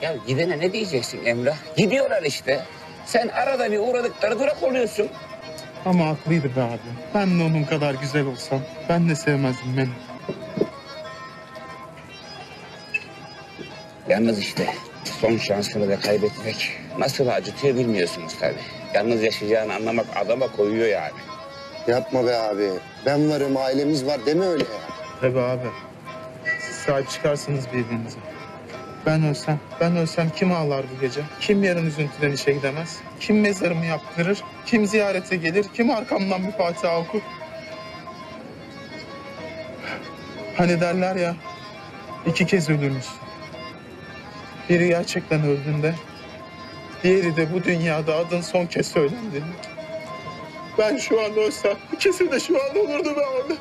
Ya gidene ne diyeceksin Emrah? Gidiyorlar işte. Sen arada bir uğradıkları durak oluyorsun. Ama haklıydı be abi. Ben de onun kadar güzel olsam ben de sevmezdim beni. Yalnız işte son şansını da kaybetmek nasıl acıtıyor bilmiyorsunuz tabii. Yalnız yaşayacağını anlamak adama koyuyor yani. Yapma be abi. Ben varım, ailemiz var deme öyle ya. Tabii abi. Siz sahip çıkarsınız birbirinize. Ben ölsem, ben ölsem kim ağlar bu gece? Kim yarın üzüntüden işe gidemez? Kim mezarımı yaptırır? Kim ziyarete gelir? Kim arkamdan bir Fatiha okur? Hani derler ya, iki kez ölürmüş. Biri gerçekten öldüğünde, diğeri de bu dünyada adın son kez söylendiğinde. Ben şu an ölsem, ikisi de şu an olurdu be abi.